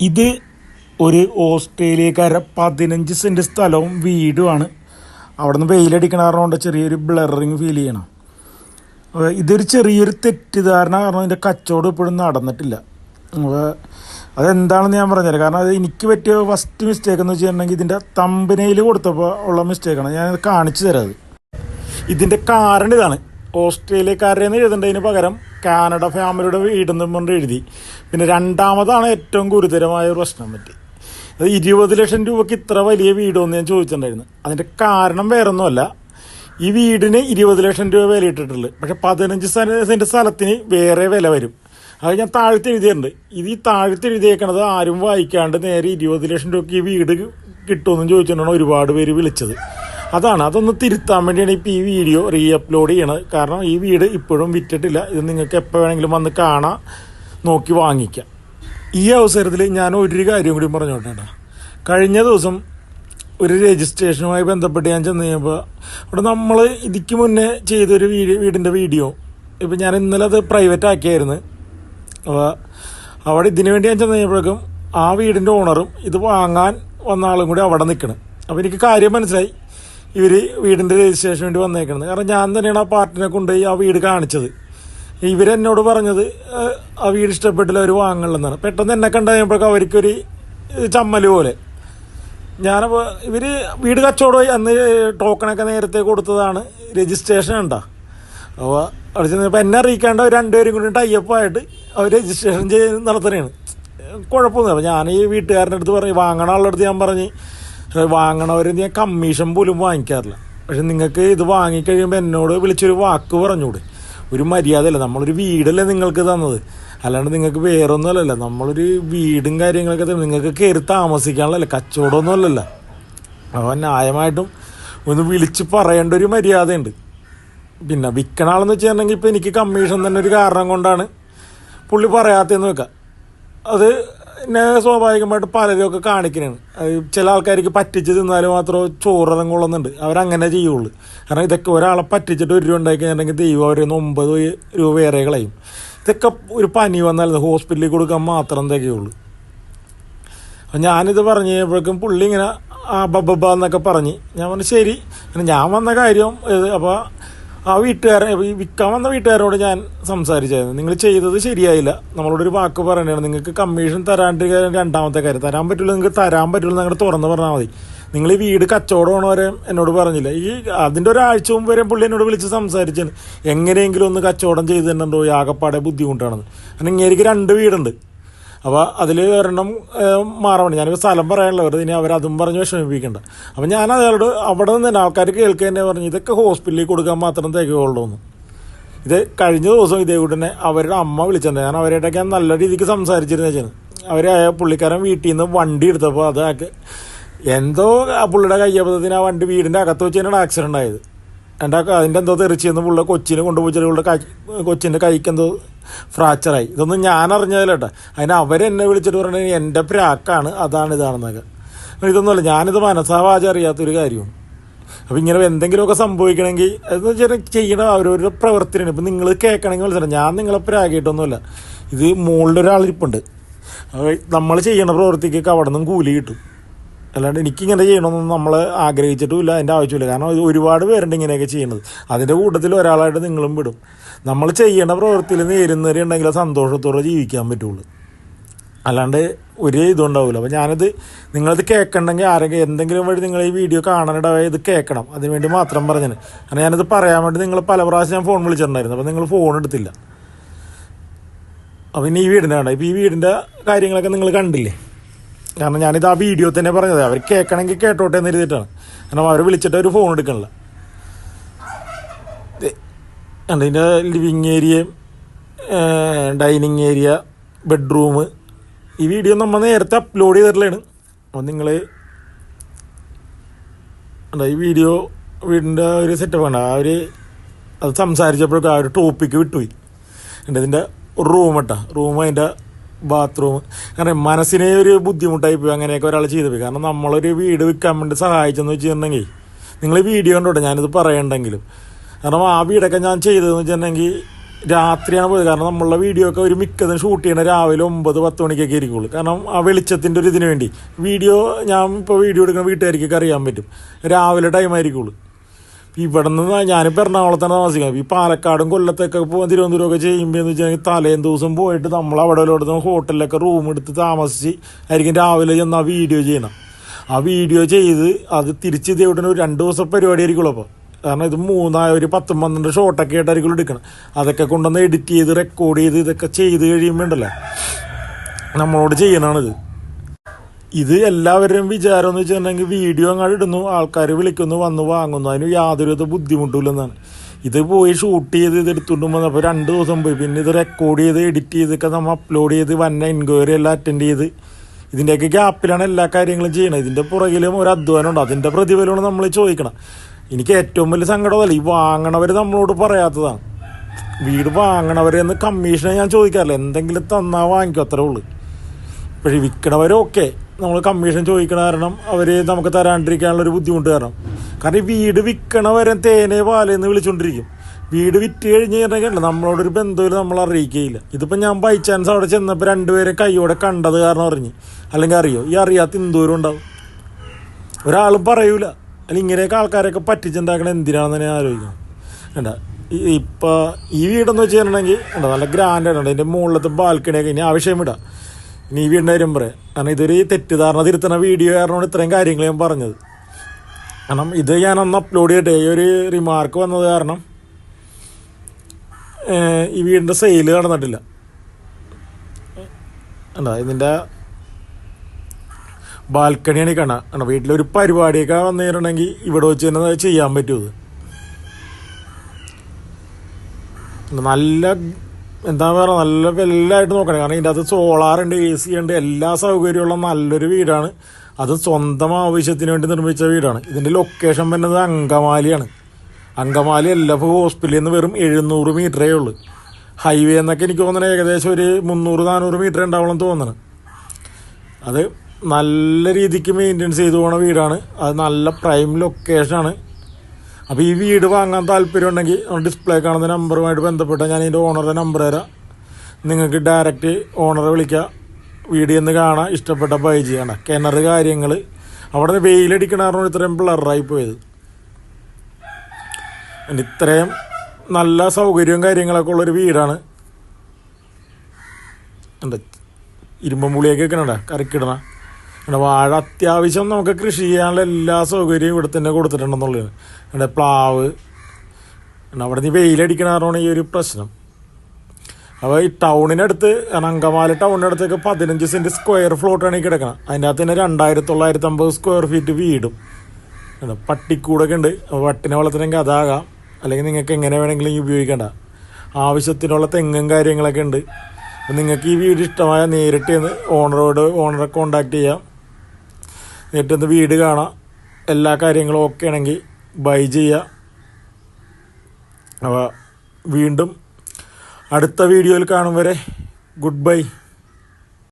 ഇത് ഒരു ഓസ്ട്രേലിയക്കാരെ പതിനഞ്ച് സെന്റ് സ്ഥലവും വീടുമാണ്. അവിടെ നിന്ന് വെയിലടിക്കണ കാരണം കൊണ്ട് ചെറിയൊരു ബ്ലറിങ് ഫീൽ ചെയ്യണം. ഇതൊരു ചെറിയൊരു തെറ്റിദ്ധാരണ കാരണം ഇതിന്റെ കച്ചവടം ഇപ്പോഴും നടന്നിട്ടില്ല. അതെന്താണെന്ന് ഞാൻ പറഞ്ഞുതരാം. കാരണം അത് എനിക്ക് പറ്റിയ ഫസ്റ്റ് മിസ്റ്റേക്ക് എന്ന് വെച്ചിട്ടുണ്ടെങ്കിൽ ഇതിന്റെ തമ്പനയിൽ കൊടുത്തപ്പോൾ ഉള്ള മിസ്റ്റേക്കാണ് ഞാനത് കാണിച്ചു തരാം ഇതിന്റെ കാരണം ഇതാണ്. ഓസ്ട്രേലിയക്കാരുടെ എഴുതേണ്ടതിന് പകരം കാനഡ ഫാമിലിയുടെ വീടെന്നും കൊണ്ട് എഴുതി. പിന്നെ രണ്ടാമതാണ് ഏറ്റവും ഗുരുതരമായ ഒരു പ്രശ്നം പറ്റി. അത് ഇരുപത് ലക്ഷം രൂപയ്ക്ക് ഇത്ര വലിയ വീടോന്ന് ഞാൻ ചോദിച്ചിട്ടുണ്ടായിരുന്നു. അതിന്റെ കാരണം വേറൊന്നുമല്ല. ഈ വീടിന് ഇരുപത് ലക്ഷം രൂപ വില ഇട്ടിട്ടുള്ളൂ പക്ഷെ പതിനഞ്ച് സെന്റ് സ്ഥലത്തിന് വേറെ വില വരും. അത് ഞാൻ താഴ്ത്തി എഴുതിയിട്ടുണ്ട്. ഇത് ഈ താഴ്ത്തി എഴുതിയേക്കണത് ആരും വായിക്കാണ്ട് നേരെ ഇരുപത് ലക്ഷം രൂപയ്ക്ക് ഈ വീട് കിട്ടുമെന്ന് ചോദിച്ചിട്ടാണ് ഒരുപാട് പേര് വിളിച്ചത്. അതാണ്. അതൊന്ന് തിരുത്താൻ വേണ്ടിയാണ് ഇപ്പോൾ ഈ വീഡിയോ റീ അപ്ലോഡ് ചെയ്യണത്. കാരണം ഈ വീട് ഇപ്പോഴും വിറ്റിട്ടില്ല. ഇത് നിങ്ങൾക്ക് എപ്പോൾ വേണമെങ്കിലും വന്ന് കാണാം നോക്കി വാങ്ങിക്കാം. ഈ അവസരത്തിൽ ഞാൻ ഒരു കാര്യം കൂടി പറഞ്ഞോട്ടേട്ടാ കഴിഞ്ഞ ദിവസം ഒരു രജിസ്ട്രേഷനുമായി ബന്ധപ്പെട്ട് ഞാൻ ചെന്ന് കഴിയുമ്പോൾ അവിടെ നമ്മൾ ഇതിക്ക് മുന്നേ ചെയ്തൊരു വീഡിയോ വീടിന്റെ വീഡിയോ. ഇപ്പം ഞാൻ ഇന്നലെ അത് പ്രൈവറ്റ് ആക്കിയായിരുന്നു. അപ്പോൾ അവിടെ ഇതിനു വേണ്ടി ഞാൻ ചെന്ന് കഴിഞ്ഞപ്പോഴേക്കും ആ വീടിന്റെ ഓണറും ഇത് വാങ്ങാൻ വന്ന ആളും കൂടി അവിടെ നിൽക്കണം അപ്പോൾ എനിക്ക് കാര്യം മനസ്സിലായി. ഇവർ വീടിന്റെ രജിസ്ട്രേഷൻ വേണ്ടി വന്നേക്കുന്നത് കാരണം ഞാൻ തന്നെയാണ് ആ പാർട്ടിനെ കൊണ്ടുപോയി ആ വീട് കാണിച്ചത്. ഇവരെന്നോട് പറഞ്ഞത് ആ വീട് ഇഷ്ടപ്പെട്ടില്ല അവർ വാങ്ങണമെന്നാണ് പെട്ടെന്ന് എന്നെ കണ്ടുകഴിഞ്ഞപ്പോഴൊക്കെ അവർക്കൊരു ചമ്മൽ പോലെ. ഞാനപ്പോൾ ഇവർ വീട് കച്ചവടമായി അന്ന് ടോക്കണൊക്കെ നേരത്തെ കൊടുത്തതാണ് രജിസ്ട്രേഷൻ ഉണ്ടോ അപ്പോൾ അവിടെ ചെന്നപ്പോൾ എന്നെ അറിയിക്കാണ്ട് അവർ രണ്ടുപേരും കൂടി ടൈപ്പായിട്ട് അവർ രജിസ്ട്രേഷൻ ചെയ്ത് നടത്തുന്നതാണ് കുഴപ്പമൊന്നുമില്ല. ഞാൻ ഈ വീട്ടുകാരന്റെ അടുത്ത് പറഞ്ഞു വാങ്ങണ ആളുടെ അടുത്ത് ഞാൻ പറഞ്ഞ് വാങ്ങണവർ ഞാൻ കമ്മീഷൻ പോലും വാങ്ങിക്കാറില്ല. പക്ഷെ നിങ്ങൾക്ക് ഇത് വാങ്ങിക്കഴിയുമ്പോൾ എന്നോട് വിളിച്ചൊരു വാക്ക് പറഞ്ഞൂടെ ഒരു മര്യാദയല്ല നമ്മളൊരു വീടല്ലേ നിങ്ങൾക്ക് തന്നത്. അല്ലാണ്ട് നിങ്ങൾക്ക് വേറൊന്നും അല്ലല്ലോ നമ്മളൊരു വീടും കാര്യങ്ങളൊക്കെ നിങ്ങൾക്ക് കയറി താമസിക്കാനുള്ളതല്ല കച്ചവടമൊന്നും അല്ലല്ലോ അപ്പോൾ ന്യായമായിട്ടും ഒന്ന് വിളിച്ച് പറയേണ്ട ഒരു മര്യാദയുണ്ട്. പിന്നെ വിൽക്കണ ആളെന്ന് വെച്ചിട്ടുണ്ടെങ്കിൽ ഇപ്പോൾ എനിക്ക് കമ്മീഷൻ തന്നെ ഒരു കാരണം കൊണ്ടാണ് പുള്ളി പറയാത്തതെന്ന് വെക്കാം. അത് എന്നെ സ്വാഭാവികമായിട്ട് പലരും ഒക്കെ കാണിക്കുന്നതാണ് അത് ചില ആൾക്കാർക്ക് പറ്റിച്ച് തിന്നാൽ മാത്രമേ ചോറിറങ്ങി കൊള്ളുന്നുണ്ട്. അവരങ്ങനെ ചെയ്യുള്ളൂ. കാരണം ഇതൊക്കെ ഒരാളെ പറ്റിച്ചിട്ട് ഒരു രൂപ ഉണ്ടാക്കി കഴിഞ്ഞിട്ടുണ്ടെങ്കിൽ ദൈവം അവരെ ഒമ്പത് രൂപ വേറെ കളയും. ഇതൊക്കെ ഒരു പനി വന്നാൽ ഹോസ്പിറ്റലിൽ കൊടുക്കാൻ മാത്രം തികയുള്ളൂ. അപ്പം ഞാനിത് പറഞ്ഞു കഴിഞ്ഞപ്പോഴേക്കും പുള്ളി ഇങ്ങനെ ആ ബബ്ബ എന്നൊക്കെ പറഞ്ഞ്. ഞാൻ പറഞ്ഞു ശരി. ഞാൻ വന്ന കാര്യം അപ്പോൾ ആ വീട്ടുകാരൻ വിൽക്കാൻ വന്ന വീട്ടുകാരോട് ഞാൻ സംസാരിച്ചായിരുന്നു. നിങ്ങൾ ചെയ്തത് ശരിയായില്ല. നമ്മളോടൊരു വാക്ക് പറയണതാണ് നിങ്ങൾക്ക് കമ്മീഷൻ തരാണ്ട് രണ്ടാമത്തെ കാര്യം. തരാൻ പറ്റില്ല നിങ്ങൾക്ക് തരാൻ പറ്റില്ല നിങ്ങൾ തുറന്ന് പറഞ്ഞാൽ മതി. നിങ്ങൾ ഈ വീട് കച്ചവടമാണ് വരെ എന്നോട് പറഞ്ഞില്ല. ഈ അതിന്റെ ഒരാഴ്ച മുമ്പ് വരെ പുള്ളി എന്നോട് വിളിച്ച് സംസാരിച്ചാണ്. എങ്ങനെയെങ്കിലും ഒന്ന് കച്ചവടം ചെയ്തിട്ടുണ്ടോ ഈ ബുദ്ധിമുട്ടാണെന്ന്. അങ്ങനെ ഇങ്ങനെ രണ്ട് വീടുണ്ട്. അപ്പോൾ അതിൽ ഒരെണ്ണം മാറണം ഞാനിപ്പോൾ സ്ഥലം പറയാനുള്ളവർ ഇനി അവരതും പറഞ്ഞ് വിഷമിപ്പിക്കേണ്ട. അപ്പം ഞാൻ അയാളോട് അവിടെ നിന്ന് തന്നെ ആൾക്കാർ കേൾക്കുക തന്നെ പറഞ്ഞു ഇതൊക്കെ ഹോസ്പിറ്റലിൽ കൊടുക്കാൻ മാത്രം തികയുള്ളൂ എന്ന്. ഇത് കഴിഞ്ഞ ദിവസം ഇതേ കൂടി തന്നെ അവരുടെ അമ്മ വിളിച്ചിട്ടുണ്ട് ഞാൻ അവരായിട്ടൊക്കെ നല്ല രീതിക്ക് സംസാരിച്ചിരുന്ന വെച്ചാൽ അവർ പുള്ളിക്കാരൻ വീട്ടിൽ നിന്ന് വണ്ടി എടുത്തപ്പോൾ അത് എന്തോ ആ പുള്ളിയുടെ കയ്യബദ്ധത്തിന് ആ വണ്ടി വീടിന്റെ അകത്ത് വെച്ച് തന്നെയാണ് ആക്സിഡന്റ് ആയത്. എന്റെ അതിന്റെ എന്തോ തെറിച്ചെന്ന് പുള്ള കൊച്ചിനെ കൊണ്ടുപോയി കൈ കൊച്ചിന്റെ കൈക്ക് എന്തോ ഫ്രാക്ചറായി ഇതൊന്നും ഞാൻ അറിഞ്ഞതിലട്ടെ അതിന് അവരെന്നെ വിളിച്ചിട്ട് പറഞ്ഞത് എന്റെ പ്രാക്കാണ് അതാണ് ഇതാണെന്നൊക്കെ. ഇതൊന്നുമല്ല ഞാനിത് മനസ്സാവാചം അറിയാത്തൊരു കാര്യമാണ് അപ്പോൾ ഇങ്ങനെ എന്തെങ്കിലുമൊക്കെ സംഭവിക്കണമെങ്കിൽ എന്ന് വെച്ചാൽ ചെയ്യണ അവരവരുടെ പ്രവർത്തനമാണ് ഇപ്പം നിങ്ങൾ കേൾക്കണമെങ്കിൽ മനസ്സിലായി. ഞാൻ നിങ്ങളെ പ്രാഗിയിട്ടൊന്നുമില്ല ഇത് മുകളിലൊരാളിരിപ്പുണ്ട്. നമ്മൾ ചെയ്യണ പ്രവൃത്തിക്ക് അവിടെ നിന്നും കൂലി കിട്ടും. അല്ലാണ്ട് എനിക്കിങ്ങനെ ചെയ്യണമെന്നൊന്നും നമ്മൾ ആഗ്രഹിച്ചിട്ടുമില്ല അതിന്റെ ആവശ്യമില്ല. കാരണം ഇത് ഒരുപാട് പേരുണ്ട് ഇങ്ങനെയൊക്കെ ചെയ്യുന്നത്. അതിന്റെ കൂട്ടത്തിൽ ഒരാളായിട്ട് നിങ്ങളും വിടും. നമ്മൾ ചെയ്യേണ്ട പ്രവൃത്തിയിൽ നേരുന്നവരെ ഉണ്ടെങ്കിൽ സന്തോഷത്തോടെ ജീവിക്കാൻ പറ്റുള്ളൂ. അല്ലാണ്ട് ഒരു ഇതുണ്ടാവില്ല അപ്പോൾ ഞാനത് നിങ്ങളത് കേൾക്കണമെങ്കിൽ ആരെങ്കിലും എന്തെങ്കിലും വഴി നിങ്ങൾ ഈ വീഡിയോ കാണാനിടവേ ഇത് കേൾക്കണം. അതിനുവേണ്ടി മാത്രം പറഞ്ഞത് കാരണം ഞാനത് പറയാൻ വേണ്ടി നിങ്ങൾ പല പ്രാവശ്യം ഞാൻ ഫോൺ വിളിച്ചിട്ടുണ്ടായിരുന്നു. അപ്പോൾ നിങ്ങൾ ഫോൺ എടുത്തില്ല. അപ്പോൾ ഇനി ഈ വീടിന്റെ വേണ്ട ഇപ്പോൾ ഈ വീടിന്റെ കാര്യങ്ങളൊക്കെ നിങ്ങൾ കണ്ടില്ലേ? കാരണം ഞാനിത് ആ വീഡിയോ തന്നെ പറഞ്ഞത്. അവർ കേൾക്കണമെങ്കിൽ കേട്ടോട്ടെ എന്ന് എഴുതിയിട്ടാണ് കാരണം അവർ വിളിച്ചിട്ട് ഒരു ഫോൺ എടുക്കണില്ല. അതിന്റെ ലിവിങ് ഏരിയയും ഡൈനിങ് ഏരിയ ബെഡ്റൂം ഈ വീഡിയോ നമ്മൾ നേരത്തെ അപ്ലോഡ് ചെയ്തിട്ടുള്ളതാണ്. അപ്പോൾ നിങ്ങൾ ഈ വീഡിയോ വീടിന്റെ ഒരു സെറ്റപ്പ് വേണ്ട ആ ഒരു അത് സംസാരിച്ചപ്പോഴൊക്കെ ആ ഒരു ടോപ്പിക്ക് വിട്ടുപോയി. എന്റെ ഇതിന്റെ റൂം കേട്ടോ റൂം അതിന്റെ ബാത്റൂം അങ്ങനെ മനസ്സിനെ ഒരു ബുദ്ധിമുട്ടായി പോയി അങ്ങനെയൊക്കെ ഒരാൾ ചെയ്തു പോയി. കാരണം നമ്മളൊരു വീട് വിൽക്കാൻ വേണ്ടി സഹായിച്ചെന്ന് വെച്ചിട്ടുണ്ടെങ്കിൽ നിങ്ങൾ വീഡിയോ കണ്ടോട്ടെ ഞാനിത് പറയണ്ടെങ്കിലും. കാരണം ആ വീടൊക്കെ ഞാൻ ചെയ്തതെന്ന് വെച്ചിട്ടുണ്ടെങ്കിൽ രാത്രിയാണ് പോയത്. കാരണം നമ്മളുടെ വീഡിയോ ഒക്കെ ഒരു മിക്കതും ഷൂട്ട് ചെയ്യണ രാവിലെ ഒമ്പത് പത്ത് മണിക്കൊക്കെ ഇരിക്കുള്ളൂ കാരണം ആ വെളിച്ചത്തിന്റെ ഒരു ഇതിന് വേണ്ടി. വീഡിയോ ഞാൻ ഇപ്പോൾ വീഡിയോ എടുക്കുന്ന വീട്ടുകാർക്കൊക്കെ അറിയാൻ പറ്റും. രാവിലെ ടൈം ആയിരിക്കുള്ളൂ. ഇവിടെ നിന്ന് ഞാനിപ്പോൾ എറണാകുളത്താണ് താമസിക്കുന്നത്. ഈ പാലക്കാടും കൊല്ലത്തൊക്കെ പോകാൻ തിരുവനന്തപുരമൊക്കെ ചെയ്യുമ്പോൾ എന്ന് വെച്ചാൽ തലേന്ന് ദിവസം പോയിട്ട് നമ്മൾ അവിടെ ഒരു ഹോട്ടലിലൊക്കെ റൂം എടുത്ത് താമസിച്ച് ആയിരിക്കും രാവിലെ ചെന്ന് ആ വീഡിയോ ചെയ്യണം. ആ വീഡിയോ ചെയ്ത് അത് തിരിച്ച് ഇത് ഒരു രണ്ട് ദിവസം പരിപാടി ആയിരിക്കുള്ളൂ അപ്പോൾ കാരണം ഇത് മൂന്നായ ഒരു പത്തും പന്ത്രണ്ട് ഷോട്ടൊക്കെ ആയിട്ടായിരിക്കും എടുക്കണം. അതൊക്കെ കൊണ്ടുവന്ന് എഡിറ്റ് ചെയ്ത് റെക്കോർഡ് ചെയ്ത് ഇതൊക്കെ ചെയ്ത് കഴിയുമ്പോൾ ഉണ്ടല്ലോ. നമ്മളോട് ചെയ്യണമാണിത് ഇത് എല്ലാവരുടെയും വിചാരം എന്ന് വെച്ചിട്ടുണ്ടെങ്കിൽ വീഡിയോ അങ്ങോട്ട് ഇടുന്നു ആൾക്കാർ വിളിക്കുന്നു വന്ന് വാങ്ങുന്നു. അതിന് യാതൊരു വിധ ബുദ്ധിമുട്ടില്ലെന്നാണ് ഇത് പോയി ഷൂട്ട് ചെയ്ത് ഇത് എടുത്തുകൊണ്ട് വന്നപ്പോൾ രണ്ട് ദിവസം പോയി. പിന്നെ ഇത് റെക്കോർഡ് ചെയ്ത് എഡിറ്റ് ചെയ്തൊക്കെ നമ്മൾ അപ്ലോഡ് ചെയ്ത് വന്ന എൻക്വയറി എല്ലാം അറ്റൻഡ് ചെയ്ത്. ഇതിന്റെയൊക്കെ ഗ്യാപ്പിലാണ് എല്ലാ കാര്യങ്ങളും ചെയ്യണത് ഇതിന്റെ പുറകിലും ഒരു അധ്വാനം ഉണ്ട്. അതിന്റെ പ്രതിഫലമാണ് നമ്മൾ ചോദിക്കണം എനിക്ക് ഏറ്റവും വലിയ സങ്കടമല്ല ഈ വാങ്ങണവർ നമ്മളോട് പറയാത്തതാണ്. വീട് വാങ്ങണവരെന്ന് കമ്മീഷനെ ഞാൻ ചോദിക്കാറില്ല. എന്തെങ്കിലും തന്നാൽ വാങ്ങിക്കും അത്രേ ഉള്ളൂ. പക്ഷേ വിൽക്കണവരൊക്കെ നമ്മൾ കമ്മീഷൻ ചോദിക്കണ കാരണം അവർ നമുക്ക് തരാണ്ടിരിക്കാനുള്ള ഒരു ബുദ്ധിമുട്ട് കാരണം. കാരണം ഈ വീട് വിൽക്കണവരെ തേനെ പാലെന്ന് വിളിച്ചുകൊണ്ടിരിക്കും വീട് വിറ്റ് കഴിഞ്ഞ് കഴിഞ്ഞാൽ നമ്മളോടൊരു ബന്ധമില്ല നമ്മൾ അറിയിക്കുകയില്ല ഇതിപ്പോൾ ഞാൻ ബൈ ചാൻസ് അവിടെ ചെന്നപ്പോൾ രണ്ടുപേരെ കൈയോടെ കണ്ടത് കാരണം അറിഞ്ഞ്. അല്ലെങ്കിൽ അറിയോ? ഈ അറിയാത്ത എന്തോരം ഉണ്ടാവും? ഒരാളും പറയൂല. അല്ലെങ്കിൽ ഇങ്ങനെയൊക്കെ ആൾക്കാരെയൊക്കെ പറ്റിച്ചുണ്ടാക്കണ എന്തിനാണെന്ന് ഞാൻ ആലോചിക്കണം വേണ്ട ഇപ്പോൾ ഈ വീടെന്ന് വെച്ച് കഴിഞ്ഞിട്ടുണ്ടെങ്കിൽ നല്ല നല്ല ഗ്രാൻഡാണ് അതിന്റെ മുകളിലത്തെ ബാൽക്കണിയൊക്കെ ഇനി ആവശ്യം വിടാം. ഇനി വീണ്ടും പറ. കാരണം ഇതൊരു തെറ്റിദ്ധാരണ തിരുത്തുന്ന വീഡിയോ കാരണമാണ് ഇത്രയും കാര്യങ്ങൾ ഞാൻ പറഞ്ഞത്. കാരണം ഇത് ഞാൻ അന്ന് അപ്ലോഡ് ചെയ്തിട്ട് ഈ ഒരു റിമാർക്ക് വന്നത് കാരണം ഈ വീടിന്റെ സെയിൽ നടന്നിട്ടില്ല. എന്താ ഇതിന്റെ ബാൽക്കണിയാണ് കാണാം കാരണം വീട്ടിലൊരു പരിപാടിയൊക്കെ വന്നിട്ടുണ്ടെങ്കിൽ ഇവിടെ വെച്ച് തന്നെ ചെയ്യാൻ പറ്റുമത് നല്ല എന്താ പറയുക നല്ല വെല്ലായിട്ട് നോക്കണം. കാരണം ഇതിന്റെ അത് സോളാറുണ്ട് എ സി ഉണ്ട് എല്ലാ സൗകര്യമുള്ള നല്ലൊരു വീടാണ്. അത് സ്വന്തം ആവശ്യത്തിന് വേണ്ടി നിർമ്മിച്ച വീടാണ്. ഇതിന്റെ ലൊക്കേഷൻ വരുന്നത് അങ്കമാലിയാണ്. അങ്കമാലി എല്ലഫ് ഹോസ്പിറ്റലിൽ നിന്ന് വെറും എഴുന്നൂറ് മീറ്ററേ ഉള്ളൂ. ഹൈവേ എന്നൊക്കെ എനിക്ക് തോന്നുന്നത് ഏകദേശം ഒരു മുന്നൂറ് നാനൂറ് മീറ്റർ ഉണ്ടാവണം തോന്നുന്നു അത് നല്ല രീതിക്ക് മെയിന്റെനൻസ് ചെയ്തു പോണ വീടാണ്. അത് നല്ല പ്രൈം ലൊക്കേഷനാണ് അപ്പോൾ ഈ വീട് വാങ്ങാൻ താല്പര്യം ഉണ്ടെങ്കിൽ ഡിസ്പ്ലേ കാണുന്ന നമ്പറുമായിട്ട് ബന്ധപ്പെട്ട ഞാൻ ഇതിന്റെ ഓണറുടെ നമ്പർ തരാം. നിങ്ങൾക്ക് ഡയറക്റ്റ് ഓണറെ വിളിക്കാം. വീട് ഒന്ന് കാണാം. ഇഷ്ടപ്പെട്ട ബൈ ചെയ്യണം. കിണർ കാര്യങ്ങൾ. അവിടെ നിന്ന് വെയിലടിക്കണ കാരണം ഇത്രയും ബ്ലറായി പോയത്. ഇത്രയും നല്ല സൗകര്യവും കാര്യങ്ങളൊക്കെ ഉള്ളൊരു വീടാണ്. എന്താ ഇരുമ്പം പുളിയൊക്കെ വെക്കണേ കറിക്കിടണ? പിന്നെ വാഴ അത്യാവശ്യം നമുക്ക് കൃഷി ചെയ്യാനുള്ള എല്ലാ സൗകര്യവും ഇവിടെ തന്നെ കൊടുത്തിട്ടുണ്ടെന്നുള്ളത് ഇവിടെ പ്ലാവ് അവിടെ നിന്ന് വെയിലടിക്കണ ഈ ഒരു പ്രശ്നം. അപ്പോൾ ഈ ടൗണിനടുത്ത് അങ്കമാല ടൗണിനടുത്തേക്ക് പതിനഞ്ച് സെന്റ് സ്ക്വയർ ഫ്ലോട്ടാണ് ഈ കിടക്കണം. അതിന്റെ അകത്ത് തന്നെ രണ്ടായിരത്തി തൊള്ളായിരത്തി അമ്പത് സ്ക്വയർ ഫീറ്റ് വീടും. പട്ടിക്കൂടൊക്കെ ഉണ്ട്. പട്ടിനെ വളർത്തണമെങ്കിൽ അതാകാം. അല്ലെങ്കിൽ നിങ്ങൾക്ക് എങ്ങനെ വേണമെങ്കിലും ഉപയോഗിക്കേണ്ട. ആവശ്യത്തിനുള്ള തെങ്ങും കാര്യങ്ങളൊക്കെ ഉണ്ട്. നിങ്ങൾക്ക് ഈ വീട് ഇഷ്ടമായ നേരിട്ട് ഓണറോട് ഓണറെ കോണ്ടാക്ട് ചെയ്യാം. നേരിട്ട് ഒന്ന് വീട് കാണാം. എല്ലാ കാര്യങ്ങളും ഓക്കെ ആണെങ്കിൽ ബൈ ചെയ്യുക അപ്പോൾ വീണ്ടും അടുത്ത വീഡിയോയിൽ കാണും വരെ. Good bye